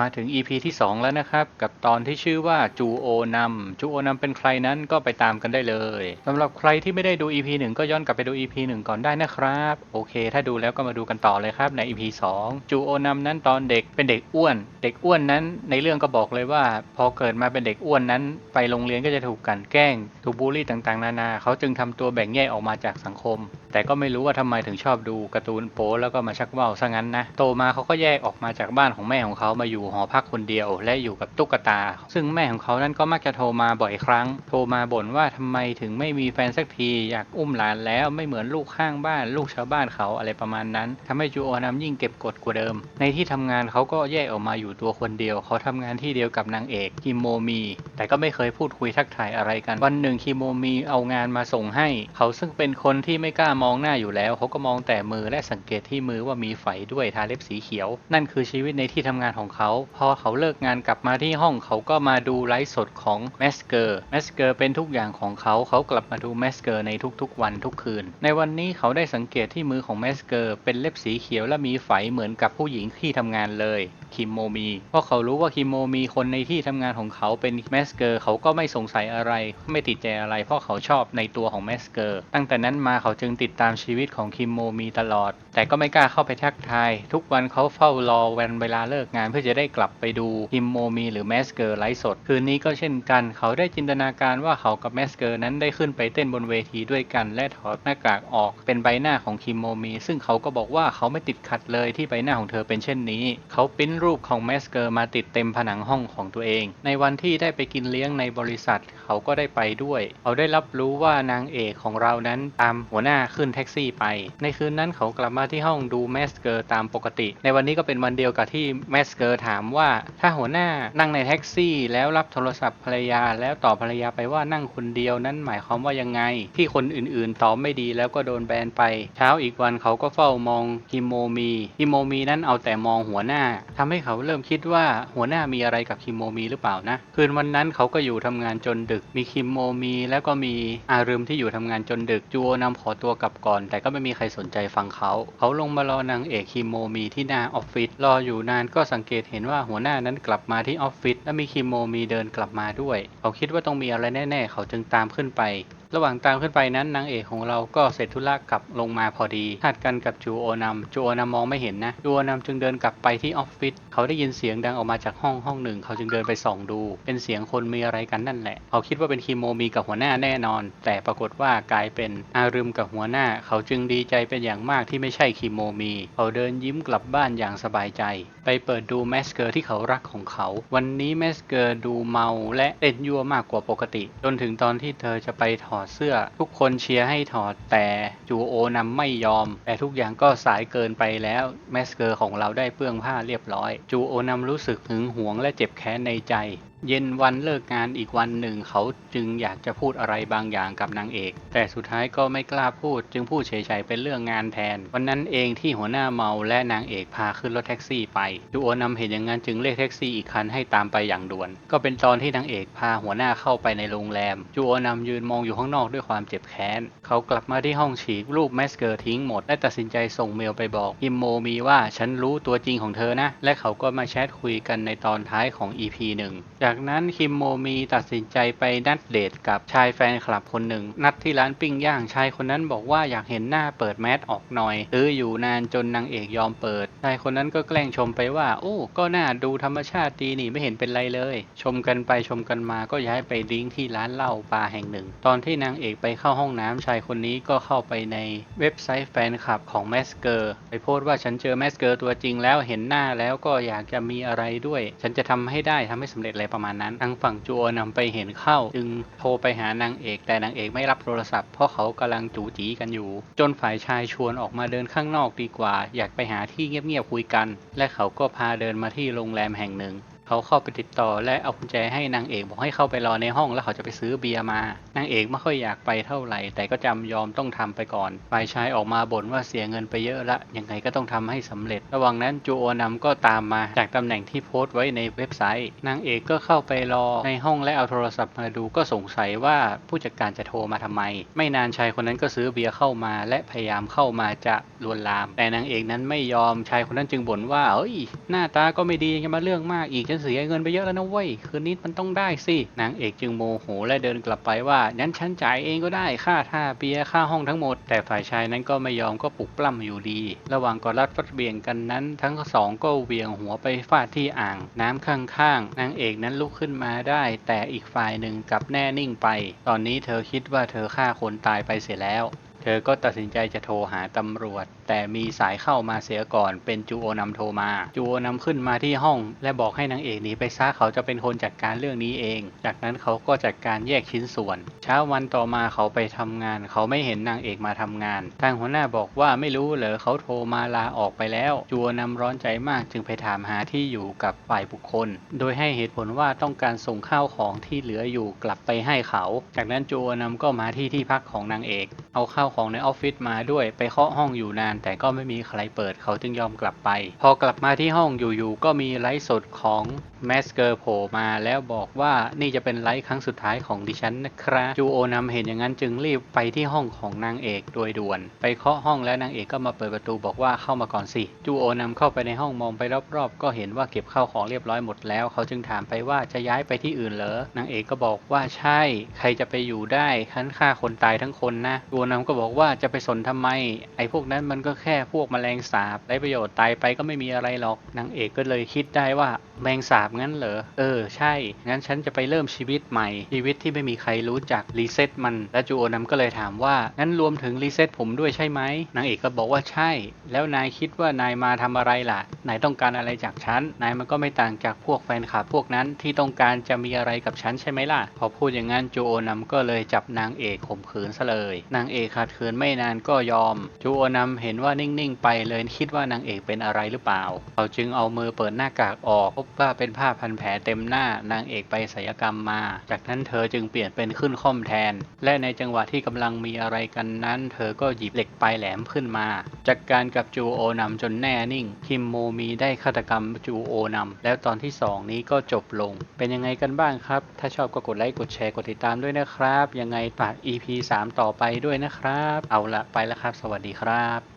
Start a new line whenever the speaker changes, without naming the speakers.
มาถึง EP ที่ 2 แล้วนะครับ กับตอนที่ชื่อว่าจูโอนำจูโอนำเป็นใครนั้นก็ไปตามกันได้เลยสำหรับใครที่ไม่ได้ดู EP 1 ก็ย้อนกลับไปดู EP 1 ก่อนได้นะครับ โอเค ถ้าดูแล้วก็มาดูกันต่อเลยครับใน EP 2 จูโอนำนั้นตอนเด็กเป็นเด็กอ้วน เด็กอ้วนนั้น ในเรื่องก็บอกเลยว่า พอเกิดมาเป็นเด็กอ้วนนั้น ไปโรงเรียนก็จะถูกกันแกล้ง ถูกบูลลี่ต่างๆ นานา เขาจึงทำตัวแบ่งแยกออกมาจากสังคม แต่ก็ไม่รู้ว่าทำไมถึงชอบดูการ์ตูนโป๊แล้วก็มาชักว่าวซะงั้นนะโตมาเขาก็แยกออกมาจากบ้านของแม่ของเขามาอยูู่่หอพักคนเดียว และอยู่กับตุ๊กตา ซึ่งแม่ของเขานั้นก็มักจะโทรมาบ่อยครั้ง โทรมาบ่นว่าทำไมถึงไม่มีแฟนสักทีอยากอุ้มหลานแล้วไม่เหมือนลูกข้างบ้าน ลูกชาวบ้านเขาอะไรประมาณนั้นทำให้จูโอนำยิ่งเก็บกดกว่าเดิม ในที่ทำงานเขาก็แยกออกมาอยู่ตัวคนเดียว เขาทำงานที่เดียวกับนางเอกคิโมมี แต่ก็ไม่เคยพูดคุยทักทายอะไรกัน วันหนึ่งคิโมมีเอางานมาส่งให้ เขาซึ่งเป็นคนที่ไม่กล้ามองหน้าอยู่แล้ว เขาก็มองแต่มือและสังเกตที่มือว่ามีไฝด้วยทาเล็บสีเขียว นั่นคือชีวิตในที่ทำงานของเขาพอเขาเลิกงานกลับมาที่ห้องเขาก็มาดูไลฟ์สดของแมสเกอร์แมสเกอร์เป็นทุกอย่างของเขาเขากลับมาดูแมสเกอร์ในทุกๆ วันทุกคืน ในวันนี้เขาได้สังเกตที่มือของแมสเกอร์เป็นเล็บสีเขียวและมีไฝเหมือนกับผู้หญิงที่ทำงานเลย คิมโมมี เพราะเขารู้ว่าคิมโมมีคนในที่ทำงานของเขาเป็นแมสเกอร์เขาก็ไม่สงสัยอะไร ไม่ติดใจอะไร เพราะเขาชอบในตัวของแมสเกอร์ ตั้งแต่นั้นมาเขาจึงติดตามชีวิตของคิมโมมีตลอด แต่ก็ไม่กล้าเข้าไปทักทาย ทุกวันเขาเฝ้ารอวันเวลาเลิกงานเพื่อจะได้กลับไปดูคิมโมมีหรือแมสเกอร์ไลฟ์สด คืนนี้ก็เช่นกัน เขาได้จินตนาการว่าเขากับแมสเกอร์นั้นได้ขึ้นไปเต้นบนเวทีด้วยกัน และถอดหน้ากากออกเป็นใบหน้าของคิมโมมี ซึ่งเขาก็บอกว่าเขาไม่ติดขัดเลยที่ใบหน้าของเธอเป็นเช่นนี้ เขาปิ้นรูปของแมสเกอร์มาติดเต็มผนังห้องของตัวเอง ในวันที่ได้ไปกินเลี้ยงในบริษัทเขาก็ได้ไปด้วย เขาได้รับรู้ว่านางเอกของเรานั้นตามหัวหน้าขึ้นแท็กซี่ไป ในคืนนั้นเขากลับมาที่ห้องดูแมสเกอร์ตามปกติ ในวันนี้ก็เป็นวันเดียวกับที่แมสเกอร์ถามว่าถ้าหัวหน้านั่งในแท็กซี่แล้วรับโทรศัพท์ภรรยา แล้วตอบภรรยาไปว่านั่งคนเดียวนั้นหมายความว่ายังไง ที่คนอื่นๆตอบไม่ดีแล้วก็โดนแบนไป เช้าอีกวันเขาก็เฝ้ามองฮิโมมีฮิโมมีนั้นเอาแต่มองหัวหน้าทำให้เขาเริ่มคิดว่าหัวหน้ามีอะไรกับคิโมมีหรือเปล่านะ คืนวันนั้นเขาก็อยู่ทำงานจนดึก มีคิมโมมีแล้วก็มีอารึมที่อยู่ทำงานจนดึก จูโอนำขอตัวกลับก่อน แต่ก็ไม่มีใครสนใจฟังเขา เขาลงมารอนางเอกคิมโมมีที่หน้าออฟฟิศ รออยู่นานก็สังเกตเห็นว่าหัวหน้านั้นกลับมาที่ออฟฟิศและมีคิมโมมีเดินกลับมาด้วย เขาคิดว่าต้องมีอะไรแน่ ๆ เขาจึงตามขึ้นไป ระหว่างตามขึ้นไปนั้นนางเอกของเราก็เสร็จธุระกลับลงมาพอดีถัดกันกับจูโอนำจูโอนำมมองไม่เห็นนะจูโอนำจึงเดินกลับไปที่ออฟฟิศเขาได้ยินเสียงดังออกมาจากห้องห้องหนึ่ง เขาจึงเดินไปส่องดู เป็นเสียงคนมีอะไรกันนั่นแหละ เขาคิดว่าเป็นคิโมมีกับหัวหน้าแน่นอน แต่ปรากฏว่ากลายเป็นอารึมกับหัวหน้า เขาจึงดีใจเป็นอย่างมากที่ไม่ใช่คิโมมี เขาเดินยิ้มกลับบ้านอย่างสบายใจไปเปิดดูแมสเกอร์ที่เขารักของเขา วันนี้แมสเกอร์ดูเมาและเต้นยั่วมากกว่าปกติ จนถึงตอนที่เธอจะไปถอดเสื้อ ทุกคนเชียร์ให้ถอดแต่จูโอนำไม่ยอม แต่ทุกอย่างก็สายเกินไปแล้วแมสเกอร์ของเราได้เปื้องผ้าเรียบร้อย จูโอนำรู้สึกหึงหวงและเจ็บแค้นในใจ เย็นวันเลิกงานอีกวันหนึ่งเขาจึงอยากจะพูดอะไรบางอย่างกับนางเอก แต่สุดท้ายก็ไม่กล้าพูด จึงพูดเฉยๆเป็นเรื่องงานแทน วันนั้นเองที่หัวหน้าเมาและนางเอกพาขึ้นรถแท็กซี่ไปจูโอนำเห็นอย่างนั้นจึงเรียกแท็กซี่อีกคันให้ตามไปอย่างด่วน ก็เป็นตอนที่นางเอกพาหัวหน้าเข้าไปในโรงแรมจูโอนำยืนมองอยู่ข้างนอกด้วยความเจ็บแค้นเขากลับมาที่ห้องฉีกรูปแมสเกอร์ทิ้งหมดและตัดสินใจส่งเมลไปบอกอิมโมมีว่าฉันรู้ตัวจริงของเธอนะ และเขาก็มาแชทคุยกันในตอนท้ายของ EP หนึ่งจากนั้นคิมโมมีตัดสินใจไปนัดเดทกับชายแฟนคลับคนหนึ่ง นัดที่ร้านปิ้งย่างชายคนนั้นบอกว่าอยากเห็นหน้าเปิดแมสออกหน่อยตื้ออยู่นานจนนางเอกยอมเปิดชายคนนั้นก็แกล้งชมไปว่า โอ้ก็น่าดูธรรมชาติดีนี่ไม่เห็นเป็นไรเลย ชมกันไปชมกันมาก็ย้ายไปดิ้งที่ร้านเหล้าบาร์แห่งหนึ่ง ตอนที่นางเอกไปเข้าห้องน้ำชายคนนี้ก็เข้าไปในเว็บไซต์แฟนคลับของแมสเกอร์ไปโพสต์ว่าฉันเจอแมสเกอร์ตัวจริงแล้วเห็นหน้าแล้วก็อยากจะมีอะไรด้วย ฉันจะทำให้ได้ทำให้สำเร็จอะไรประมาณนั้น ทางฝั่งจูโอนำไปเห็นเข้า จึงโทรไปหานางเอกแต่นางเอกไม่รับโทรศัพท์เพราะเขากำลังจูจีกันอยู่ จนฝ่ายชายชวนออกมาเดินข้างนอกดีกว่า อยากไปหาที่เงียบๆคุยกัน และเขาก็พาเดินมาที่โรงแรมแห่งหนึ่ง เขาเข้าไปติดต่อและเอากุญแจให้นางเอกบอกให้เข้าไปรอในห้องแล้วเขาจะไปซื้อเบียร์มานางเอกไม่ค่อยอยากไปเท่าไหร่ แต่ก็จำยอมต้องทำไปก่อนฝ่ายชายออกมาบ่นว่าเสียเงินไปเยอะละยังไงก็ต้องทำให้สำเร็จ ระหว่างนั้นจูโอนำก็ตามมาจากตำแหน่งที่โพสต์ไว้ในเว็บไซต์ นางเอกก็เข้าไปรอในห้องและเอาโทรศัพท์มาดูก็สงสัยว่าผู้จัดการจะโทรมาทำไม ไม่นานชายคนนั้นก็ซื้อเบียร์เข้ามาและพยายามเข้ามาจะลวนลาม แต่นางเอกนั้นไม่ยอมชายคนนั้นจึงบ่นว่าเอ้ยหน้าตาก็ไม่ดียังมาเรื่องมากอีกฉันเสียเงินไปเยอะแล้วนะเว้ย คืนนี้มันต้องได้สิ นางเอกจึงโมโหและเดินกลับไปว่า งั้นฉันจ่ายเองก็ได้ ค่าท่าเบียร์ค่าห้องทั้งหมด แต่ฝ่ายชายนั้นก็ไม่ยอมก็ปลุกปล้ำอยู่ดี ระหว่างกอดรัดฟัดเบี่ยงกันนั้น ทั้งสองก็เวียงหัวไปฟาดที่อ่าง น้ำข้างๆ นางเอกนั้นลุกขึ้นมาได้ แต่อีกฝ่ายหนึ่งกลับแน่นิ่งไป ตอนนี้เธอคิดว่าเธอฆ่าคนตายไปเสียแล้ว เธอก็ตัดสินใจจะโทรหาตำรวจ แต่มีสายเข้ามาเสียก่อนเป็นจูโอนำโทรมา จูโอนำขึ้นมาที่ห้อง และบอกให้นางเอกหนีไปซะเขาจะเป็นคนจัดการเรื่องนี้เอง จากนั้นเขาก็จัดการแยกชิ้นส่วน เช้าวันต่อมาเขาไปทำงาน เขาไม่เห็นนางเอกมาทำงาน ทางหัวหน้าบอกว่าไม่รู้เหรอเขาโทรมาลาออกไปแล้ว จูโอนำร้อนใจมากจึงไปถามหาที่อยู่กับฝ่ายบุคคล โดยให้เหตุผลว่าต้องการส่งข้าวของที่เหลืออยู่กลับไปให้เขา จากนั้นจูโอนำก็มาที่ที่พักของนางเอก เอาข้าวของในออฟฟิศมาด้วย ไปเคาะห้องอยู่นาน แต่ก็ไม่มีใครเปิดเขาจึงยอมกลับไป พอกลับมาที่ห้องอยู่ๆก็มีไลฟ์สดของ แมสเกอร์โผล่มาแล้วบอกว่านี่จะเป็นไลฟ์ครั้งสุดท้ายของดิฉันนะครับ จูโอนำเห็นอย่างนั้นจึงรีบไปที่ห้องของนางเอกโดยด่วน ไปเคาะห้องแล้วนางเอกก็มาเปิดประตูบอกว่าเข้ามาก่อนสิ จูโอนำเข้าไปในห้องมองไปรอบๆ ก็เห็นว่าเก็บข้าวของเรียบร้อยหมดแล้ว เขาจึงถามไปว่าจะย้ายไปที่อื่นเหรอนางเอกก็บอกว่าใช่ ใครจะไปอยู่ได้ฉันฆ่าคนตายทั้งคนนะจูโอนำก็บอกว่าจะไปสนทำไม ไอ้พวกนั้นมันก็แค่พวกแมลงสาบไร้ประโยชน์ตายไปก็ไม่มีอะไรหรอกนางเอกก็เลยคิดได้ว่าแมงสาบงั้นเหรอ เออ ใช่ งั้นฉันจะไปเริ่มชีวิตใหม่ ชีวิตที่ไม่มีใครรู้จักรีเซ็ตมัน และจูโอนำก็เลยถามว่า งั้นรวมถึงรีเซ็ตผมด้วยใช่ไหม นางเอกก็บอกว่าใช่ แล้วนายคิดว่านายมาทำอะไรล่ะ นายต้องการอะไรจากฉัน นายมันก็ไม่ต่างจากพวกแฟนคลับพวกนั้นที่ต้องการจะมีอะไรกับฉันใช่ไหมล่ะ พอพูดอย่างนั้นจูโอนำก็เลยจับนางเอกข่มขืนซะเลย นางเอกขัดขืนไม่นานก็ยอม จูโอนำเห็นว่านิ่งๆไปเลยคิดว่านางเอกเป็นอะไรหรือเปล่า เขาจึงเอามือเปิดหน้ากากออกพบว่าเป็นผ้าพันแผลเต็มหน้านางเอกไปศัลยกรรมมา จากนั้นเธอจึงเปลี่ยนเป็นขึ้นค่อมแทน และในจังหวะที่กำลังมีอะไรกันนั้น เธอก็หยิบเหล็กปลายแหลมขึ้นมา จัดกการกับจูโอนำจนแน่นิ่ง คิมโมมีได้ฆาตกรรมจูโอนำแล้วตอนที่ 2 นี้ก็จบลง เป็นยังไงกันบ้างครับ ถ้าชอบก็กดไลค์กดแชร์กดติดตามด้วยนะครับ ยังไงฝาก EP 3 ต่อไปด้วยนะครับ เอาละไปแล้วครับ สวัสดีครับ